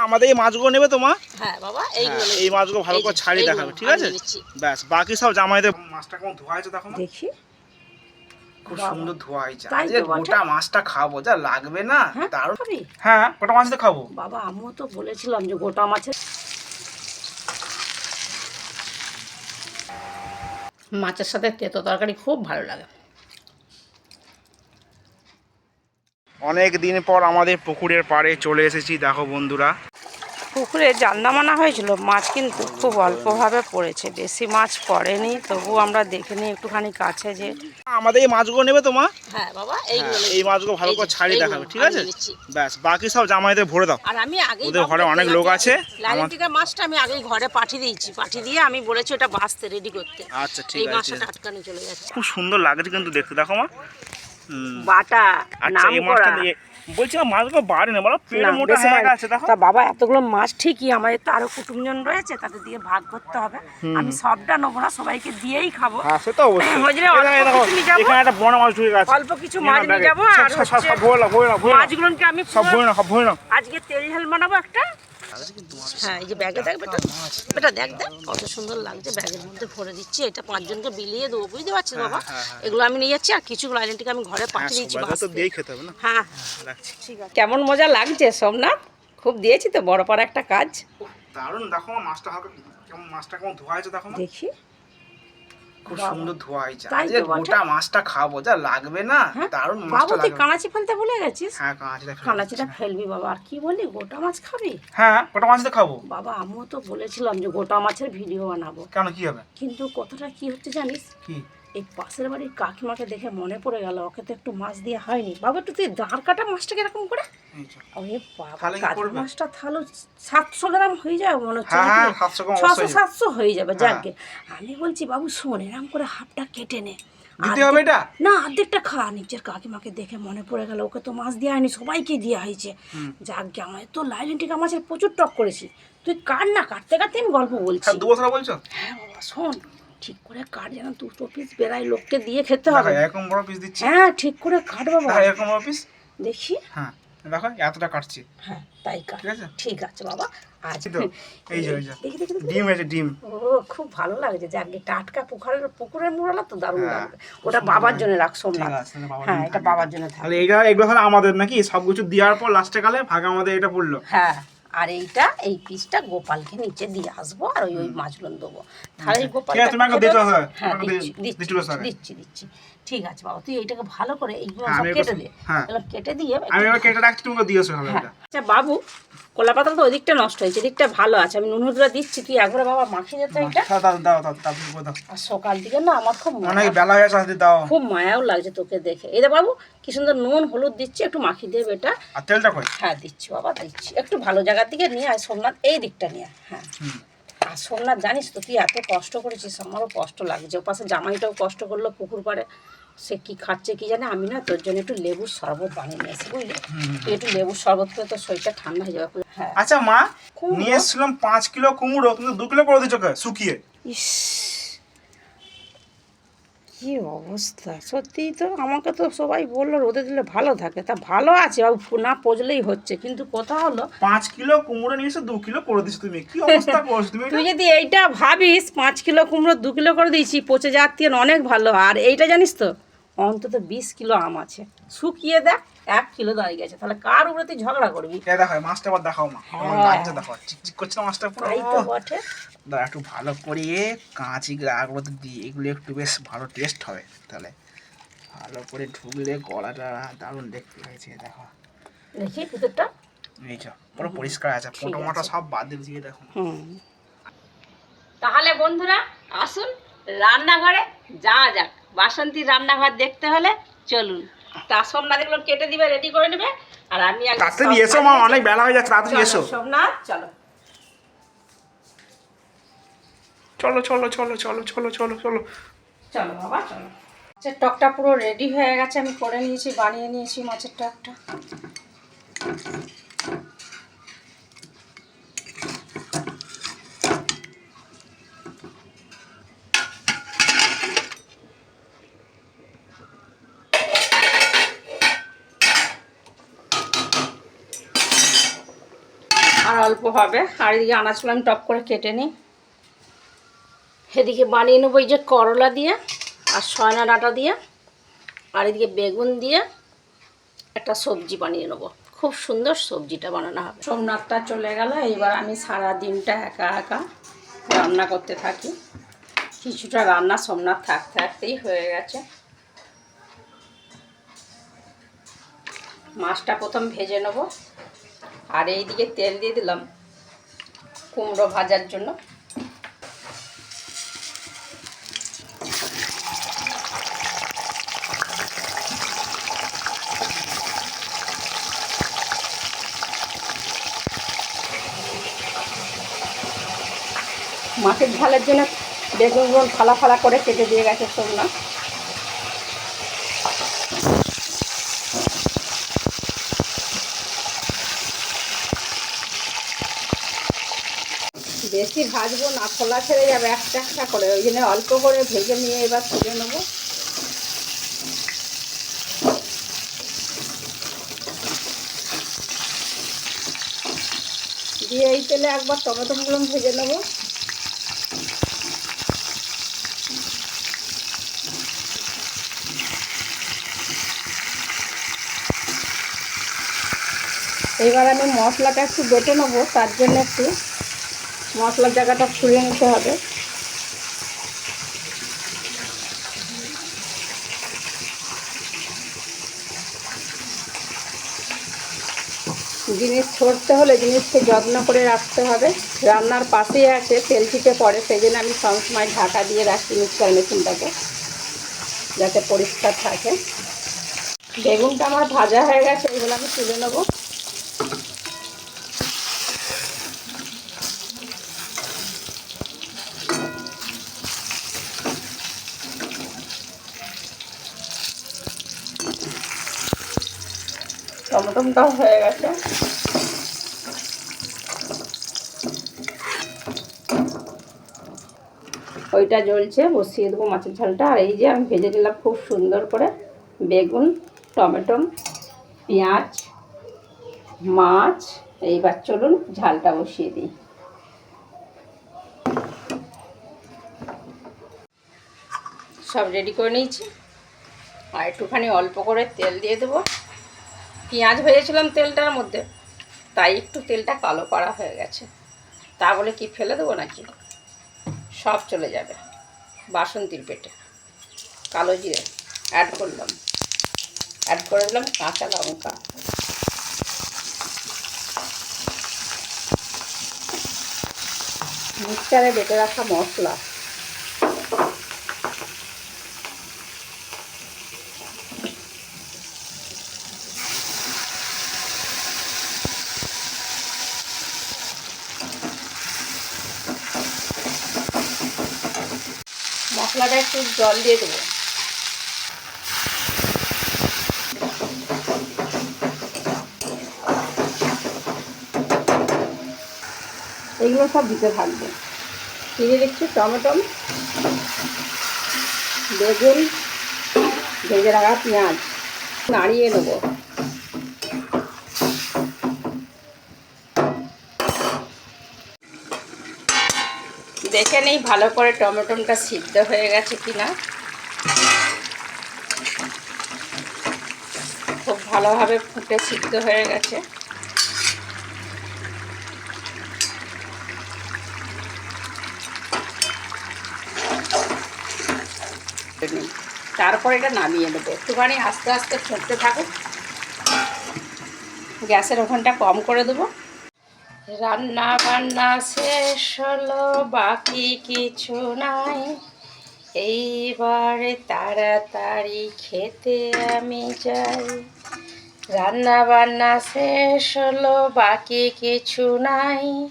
আমাদের এই মাছগুলো নেবে তো মা হ্যাঁ বাবা হ্যাঁ, এই মাছগুলো ভালো করে ছাড়িয়ে দেখাবে ঠিক আছে? ব্যাস বাকি সব জামাইদের মাছটা কেমন ধোয়া হয়েছে দেখো দেখি। খুব সুন্দর ধোয়া হয়েছে। আজকে গোটা মাছটা খাব যা লাগবে না হ্যাঁ হ্যাঁ গোটা মাছ তো খাব। বাবা আমিও তো বলেছিলাম যে গোটা মাছের মাছের সাথে তেতো তরকারি খুব ভালো লাগে। অনেক দিন পর আমাদের পুকুরের পাড়ে চলে এসেছি দেখো বন্ধুরা। পুকুরে জাল নামানো হয়েছিল মাছ কিন্তু খুব অল্পভাবে পড়েছে বেশি মাছ পড়েনি তবু আমরা দেখে নিই একটুখানি কাছে যে। আমাদের এই মাছগুলো নেবে তো মা? হ্যাঁ বাবা হ্যাঁ, এই মাছগুলো ভালো করে ছাড়িয়ে দেখাবে ঠিক আছে? ব্যাস বাকি সব জামাইদের ভরে দাও। আর আমি আগেই ওদের ঘরে অনেক লোক আছে। লালিটিকা মাছটা আমি আগেই ঘরে পাঠিয়ে দিয়েছি পাঠিয়ে দিয়ে আমি বলেছি ওটা বাঁচতে রেডি করতে। আচ্ছা ঠিক এই আছে। মাছটা টাটকা চলে যাচ্ছে। খুব সুন্দর লাগছে কিন্তু দেখতে দেখো মা। হুম। বাটা আচ্ছা নাম করা। বলছিলাম মাছগুলো বাড়ে না বলো পেট মোটা হয়ে গেছে দেখো। তা বাবা এতগুলো মাছ ঠিকই আমাদের তো আরও কুটুমজন রয়েছে তাদের দিয়ে ভাগ করতে হবে। আমি সবটা নেব না সবাইকে দিয়েই খাব। হ্যাঁ সে তো অবশ্যই। ওই এখানে একটা বড় মাছ ঢুকে গেছে। অল্প কিছু মাছ নিয়ে যাব আর সব- ভরে না ভরে নাও, মাছগুলোকে আমি সব ভরে নাও, সব ভরে না আজকে তেল ঝাল বানাবো একটা? হ্যাঁ এই যে ব্যাগে দেখ বেটা। বেটা দেখ দেখ কত সুন্দর লাগছে ব্যাগের মধ্যে ভরে দিচ্ছি। এটা পাঁচজনকে বিলিয়ে দেবো বুঝতে পারছিস বাবা? এগুলো আমি নিয়ে যাচ্ছি আর আইডেন্টিকে আমি ঘরে হ্যাঁ, পাঠিয়ে দিচ্ছি হ্যাঁ। ঠিক কেমন মজা লাগছে সোমনাথ? খুব দিয়েছি তো বড় পাড়া একটা কাজ। দারুণ দেখো মাছটা হালকা কেমন মাছটা কেমন ধোয়া আছে দেখো। দেখি। খুব সুন্দর ধোয়া হয়েছে আজকে গোটা মাছটা খাব যা লাগবে না হ্যাঁ? দারুণ মাছটা লাগবে। কানাচি ফেলতে ভুলে গেছিস? হ্যাঁ কাঁচিটা কাঁচিটা ফেলবি বাবা আর কি বলি গোটা মাছ খাবি? হ্যাঁ গোটা মাছ তো খাব। বাবা আমিও তো বলেছিলাম যে গোটা মাছের ভিডিও বানাবো। কেন কি হবে? কিন্তু কতটা কি হচ্ছে জানিস? কি? এই পাশের বাড়ির কাকিমাকে দেখে মনে পড়ে গেল ওকে তো একটু মাছ দেওয়া হয়নি। বাবা একটু তুই দাঁড় কাটা মাছটা কীরকম করে? ওরে বাবা? মাছটা তাহলে সাতশো গ্রাম হয়ে যাবে মনে হচ্ছে হ্যাঁ, হ্যাঁ, নাকি? 700 গ্রাম ছশো হ্যাঁ। সাতশো হয়ে যাবে যাকে আমি বলছি বাবু শোন এরম করে হাফটা কেটে নে। দিতে হবে এটা? না অর্ধেকটা খা। নিজের কাকিমাকে দেখে মনে পড়ে গেল ওকে তো মাছ দেওয়া হয়নি সবাইকে দেওয়া হয়েছে। যাক আমায় তো লাইলেন টিকা মাছের প্রচুর টক করেছি। তুই কাট না? কাটতে কাটতে আমি গল্প বলছি। হ্যাঁ দু বছর বলছো? হ্যাঁ বাবা শোন। ঠিক করে কাট যেন দুটো পিস বেড়াই লোককে দিয়ে খেতে হবে। এরকম বড় পিস দিচ্ছি। হ্যাঁ ঠিক করে কাট বাবা। এরকম বড় পিস দেখি। হ্যাঁ দেখো এতটা কাটছি। হ্যাঁ তাই কাট। ঠিক আছে? ঠিক আছে বাবা আজ এই তো, এই যে, দেখি দেখি। ডিম আছে ডিম। ও খুব ভালো লাগছে। যে আগে টাটকা পুকুরের পুকুরের মুড়ালা তো দারুণ হ্যাঁ, লাগবে। ওটা বাবার জন্য রাখ ঠিক সোমনাথ আছে তাহলে বাবার হ্যাঁ এটা বাবার জন্য থাকবে তাহলে এইটা এগুলো তাহলে আমাদের নাকি? সব কিছু দেওয়ার পর লাস্টে কালে ভাগে আমাদের এটা পড়ল। হ্যাঁ। আর এইটা এই পিসটা গোপালকে নিচে দিয়ে আসব আর ওই ওই মাছগুলো দেবো। তাহলে গোপাল দিতে হবে। হ্যাঁ দিচ্ছি দিচ্ছি দিচ্ছি। ঠিক আছে বাবা তুই এইটাকে ভালো করে এইগুলো হ্যাঁ, সব কেটে দে। হ্যাঁ। এগুলো কেটে দিয়ে আমি এবার কেটে রাখছি তুমি হবে হ্যাঁ। এটা আচ্ছা বাবু কলা পাতা তো ওই দিকটা নষ্ট হয়েছে এদিকটা ভালো আছে। আমি নুন হলুদটা দিচ্ছি তুই একবারে বাবা মাখিয়ে যেত এটা দাও দাও দাও দাও আর সকাল দিকে না আমার খুব অনেক বেলা হয়ে আসতে দাও। খুব মায়াও লাগছে তোকে দেখে। এই বাবু কি সুন্দর নুন হলুদ দিচ্ছি একটু মাখিয়ে দেবে এটা আর তেলটা কই? হ্যাঁ দিচ্ছি বাবা দিচ্ছি। একটু ভালো জায়গার দিকে নিয়ে আয় সোমনাথ এই দিকটা নিয়ে হ্যাঁ। আর সোমনাথ জানিস তো তুই এত কষ্ট করেছিস আমারও কষ্ট লাগছে। ও পাশে জামাইটাও কষ্ট করল পুকুর পাড়ে। সে কি খাচ্ছে কি জানে আমি না তোর জন্য একটু লেবুর শরবত বানিয়ে নিয়ে এসি বুঝলি? তুই একটু লেবুর শরবত করে তোর শরীরটা ঠান্ডা হয়ে যাবে। হ্যাঁ। আচ্ছা মা? নিয়ে এসেছিলাম পাঁচ কিলো কুমড়ো কিন্তু দু কিলো করে দিচ্ছ শুকিয়ে। ইস কি অবস্থা? সত্যিই তো আমাকে তো সবাই বলল রোদে দিলে ভালো থাকে। তা ভালো আছে বাবু না পচলেই হচ্ছে কিন্তু কথা হলো পাঁচ কিলো কুমড়ো নিয়ে এসে দু কিলো করে দিচ্ছ তুমি। কি অবস্থা করছ তুমি তুই যদি এইটা ভাবিস পাঁচ কিলো কুমড়ো দু কিলো করে দিয়েছি পচে যাওয়ার অনেক ভালো। আর এইটা জানিস তো অন্তত বিশ কিলো আম আছে। শুকিয়ে দেখ এক কিলো দাঁড়িয়ে গেছে। তাহলে কার উপরে তুই ঝগড়া করবি? দেখো মাছটা আবার দেখাও মা। হ্যাঁ। দেখো চিকচিক করছে না মাছটা পুরো? তাই তো বটে। দাঁড়া একটু ভালো করে কাঁচি আগলো দিয়ে এগুলো একটু বেশ ভালো টেস্ট হবে। তাহলে ভালো করে ঢুকলে গলাটা দারুণ দেখতে হয়েছে দেখো। দেখি ভিতরটা। এই পুরো পরিষ্কার আছে। ফটো। মটো সব বাদ দিয়ে দিয়ে দেখো। হুম। তাহলে বন্ধুরা আসুন রান্নাঘরে যাওয়া যাক। বাসন্তী রান্নাঘর দেখতে হলে চলুন। তা সোমনাথগুলো কেটে দিবে রেডি করে নেবে। আর আমি তাড়াতাড়ি এসো মা অনেক বেলা হয়ে যাচ্ছে তাড়াতাড়ি এসো। সোমনাথ চলো। চলো চলো চলো চলো চলো চলো চলো। চলো বাবা চলো। মাছের টকটা পুরো রেডি হয়ে গেছে আমি করে নিয়েছি বানিয়ে নিয়েছি মাছের টকটা। আর অল্প হবে। আর এদিকে আনাজগুলো আমি টপ করে কেটে নিই। এদিকে বানিয়ে নেব এই যে করলা দিয়ে আর সয়না ডাঁটা দিয়ে। আর এদিকে বেগুন দিয়ে একটা সবজি বানিয়ে নেব। খুব সুন্দর সবজিটা বানানো হবে। সোমনাথটা চলে গেল। এইবার আমি সারা দিনটা একা একা রান্না করতে থাকি। কিছুটা রান্না সোমনাথ থাকতে থাকতেই হয়ে গেছে। মাছটা প্রথম ভেজে নেব। আর এইদিকে তেল দিয়ে দিলাম কুমড়ো ভাজার জন্য। মাছের ঝালের জন্য বেগুনগুলো ফালা ফালা করে কেটে দিয়ে গেছে সোমনা বেশি ভাজবো না, খোলা ছেড়ে যাবে, একটা একটা করে। ওই জন্য অল্প করে ভেজে নিয়ে এবার তুলে নেব। দিয়ে এই তেলে একবার টমেটো টমেটোগুলো ভেজে নেব। এবার আমি মশলাটা একটু বেটে নেব, তার জন্য একটু। মশলার জায়গাটা খুলে নিতে হবে। জিনিস ছড়তে হলে জিনিসকে যত্ন করে রাখতে হবে। রান্নার পাশেই আছে তেল ছিটে পড়ে সেই জন্য আমি সবসময় ঢাকা দিয়ে রাখি মিক্সার মেশিনটাকে, যাতে পরিষ্কার থাকে। বেগুনটা আমার ভাজা হয়ে গেছে, এগুলো আমি তুলে নেব। টমেটোটাও হয়ে গেছে। ওইটা জ্বলছে, বসিয়ে দেবো মাছের ঝালটা। আর এই যে আমি ভেজে দিলাম খুব সুন্দর করে বেগুন টমেটো পেঁয়াজ, মাছ। এইবার চলুন ঝালটা বসিয়ে দিই। সব রেডি করে নিয়েছি। আর একটুখানি অল্প করে তেল দিয়ে দেবো। পেঁয়াজ ভেজেছিলাম তেলটার মধ্যে, তাই একটু তেলটা কালো করা হয়ে গেছে। তা বলে কি ফেলে দেবো নাকি? সব চলে যাবে, বাসন্তীর পেটে। কালো জিরে অ্যাড করলাম। অ্যাড করে দিলাম কাঁচা লঙ্কা। মিক্সচারে বেটে রাখা মশলা মশলাটা একটু জল দিয়ে দেবো। এগুলো সব দিতে থাকবে। কিনে দিচ্ছি, টমেটো, বেগুন, ভেজে রাখা পেঁয়াজ, নাড়িয়ে নেব। নেই, ভালো করে টমেটোটা সিদ্ধ হয়ে গেছে কিনা। খুব ভালোভাবে ফুটে সিদ্ধ হয়ে গেছে। তারপর এটা নামিয়ে নেব। একটুখানি আস্তে আস্তে ফুটতে থাকুক। গ্যাসের ওখানটা কম করে দেবো। রান্না বান্না শেষ হলো, বাকি কিছু নাই। এইবারে তাড়াতাড়ি খেতে আমি যাই। রান্না বান্না শেষ হলো, বাকি কিছু নাই।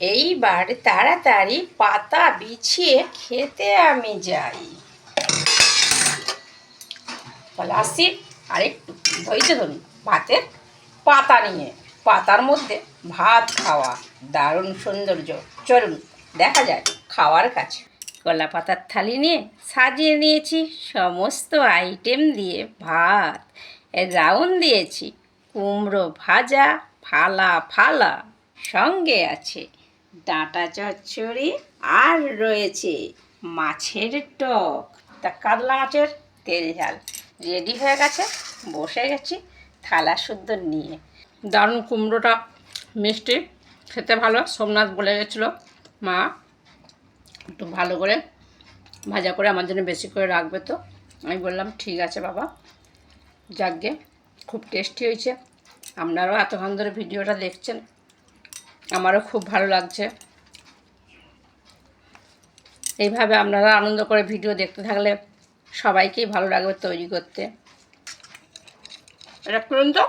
এইবার তাড়াতাড়ি পাতা বিছিয়ে খেতে আমি যাই। আসি আরেকটু ধৈর্য ধরুন, ভাতের পাতা নিয়ে। পাতার মধ্যে ভাত খাওয়া, দারুণ সৌন্দর্য। চলুন, দেখা যায় খাওয়ার কাছে। কলা পাতার থালি নিয়ে সাজিয়ে নিয়েছি সমস্ত আইটেম দিয়ে ভাত। রাউন্ড দিয়েছি, কুমড়ো ভাজা, ফালা ফালা। সঙ্গে আছে ডাঁটা চচ্চড়ি আর রয়েছে মাছের টক। তা কাতলা মাছের তেল ঝাল। রেডি হয়ে গেছে, বসে গেছি থালা শুদ্ধ নিয়ে। দারুণ কুমড়োটা মিষ্টি, খেতে ভালো। সোমনাথ বলে গেছিল, মা, একটু ভালো করে ভাজা করে আমার জন্য বেশি করে রাখবে তো? আমি বললাম, ঠিক আছে বাবা, যাকগে, খুব টেস্টি হয়েছে। আপনারাও এতক্ষণ ধরে ভিডিওটা দেখছেন, আমারও খুব ভালো লাগছে। এইভাবে আপনারা আনন্দ করে ভিডিও দেখতে থাকলে সবাইকেই ভালো লাগবে তৈরি করতে। এটা করুন তো।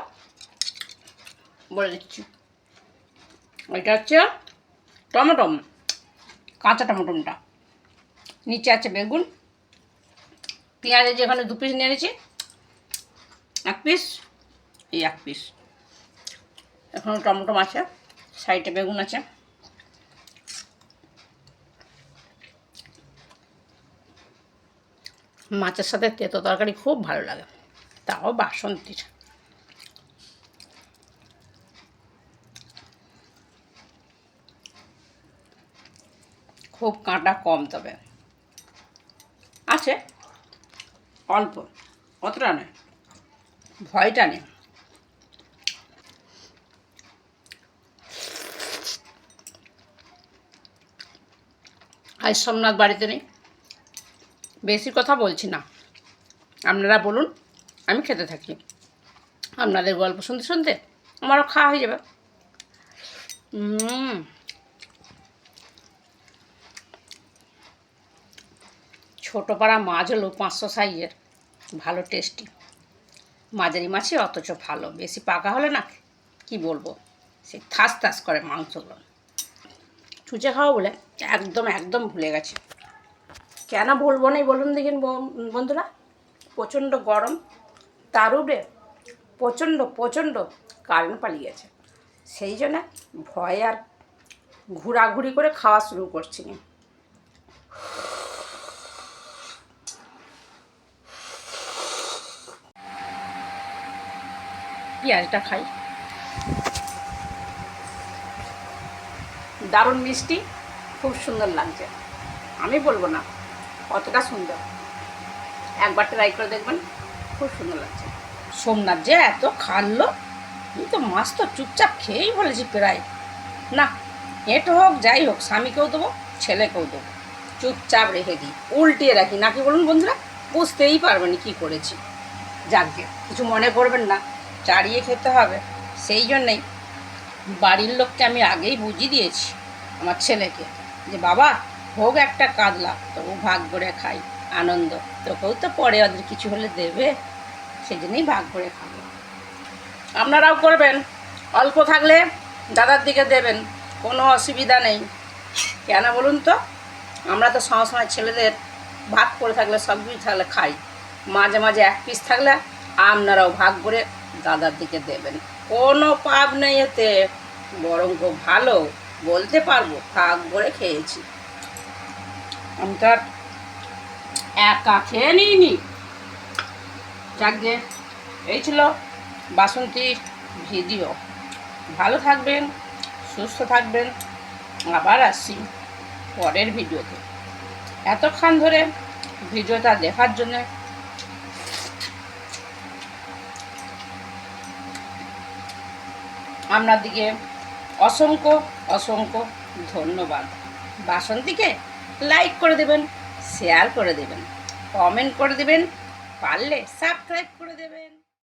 বলে দিচ্ছি এটা হচ্ছে টমেটম, কাঁচা টমেটোমটা। নিচে আছে বেগুন। পেঁয়াজের যেখানে দু পিস নিয়ে নিয়েছি এক পিস এই এক পিস এখনও টমেটো আছে সাইডে বেগুন আছে। মাছের সাথে তেতো তরকারি খুব ভালো লাগে, তাও বাসন্তীর। খুব কাঁটা কম তবে। আছে। অল্প। অতটা নয়। ভয়টা নেই। আজ সোমনাথ বাড়িতে নেই। বেশি কথা বলছি না। আপনারা বলুন, আমি খেতে থাকি। আপনাদের গল্প শুনতে শুনতে আমারও খাওয়া হয়ে যাবে। উম। ছোটো পাড়া মাছ হলো পাঁচশো সাইজের। ভালো টেস্টি মাঝারি মাছই অথচ ভালো। বেশি পাকা হলে না কি বলব? সে থাস থাস করে মাংসগুলো। চুচে খাওয়া বলে একদম একদম ভুলে গেছে। কেন বলব না বলুন দেখিন বন্ধুরা? প্রচণ্ড গরম। তার উপরে প্রচণ্ড প্রচণ্ড কারেন্ট পালিয়ে গেছে সেই জন্য ভয় আর ঘোরাঘুরি করে খাওয়া শুরু করছি। না পেঁয়াজটা খাই। দারুণ মিষ্টি, খুব সুন্দর লাগছে। আমি বলব না, কতটা সুন্দর। একবার ট্রাই করে দেখবেন, খুব সুন্দর লাগছে। সোমনাথ যে এত খাল্লো আমি তো মাছ তো চুপচাপ খেয়েই বলেছি প্রায়। না এঁটো হোক, যাই হোক, স্বামীকেও দেবো, ছেলেকেও দেবো। চুপচাপ রেখে দিই, উল্টিয়ে রাখি। নাকি বলুন বন্ধুরা, বুঝতেই পারবেন কি করেছি। যাকগে কিছু মনে করবেন না। চাড়িয়ে খেতে হবে। সেই জন্যেই বাড়ির লোককে আমি আগেই বুঝিয়ে দিয়েছি আমার ছেলেকে যে, বাবা হোক একটা কাতলা, তবু ভাগ করে খাই, আনন্দ। তোকেও তো পরে ওদের কিছু হলে দেবে। সেই জন্যই ভাগ করে খাব। আপনারাও করবেন। অল্প থাকলে দাদার দিকে দেবেন, কোনো অসুবিধা নেই। কেন বলুন তো? আমরা তো সবসময় ছেলেদের ভাগ করে থাকলে সব কিছু থাকলে খাই। মাঝে মাঝে এক পিস থাকলে আপনারাও ভাগ করে দাদার দিকে দেবেন। কোনো পাপ নেই এতে, বরং ভালো। বলতে পারব ভাগ করে খেয়েছি। আমি তো আর একা খেয়ে নিইনি। যাকে এই ছিল বাসন্তীর ভিডিও। ভালো থাকবেন, সুস্থ থাকবেন। আবার আসছি পরের ভিডিওতে। এতক্ষণ ধরে ভিডিওটা দেখার জন্য আপনাদিকে অসংখ্য অসংখ্য ধন্যবাদ। বাসন্তীকে লাইক করে দেবেন শেয়ার করে দেবেন কমেন্ট করে দেবেন, পারলে সাবস্ক্রাইব করে দেবেন।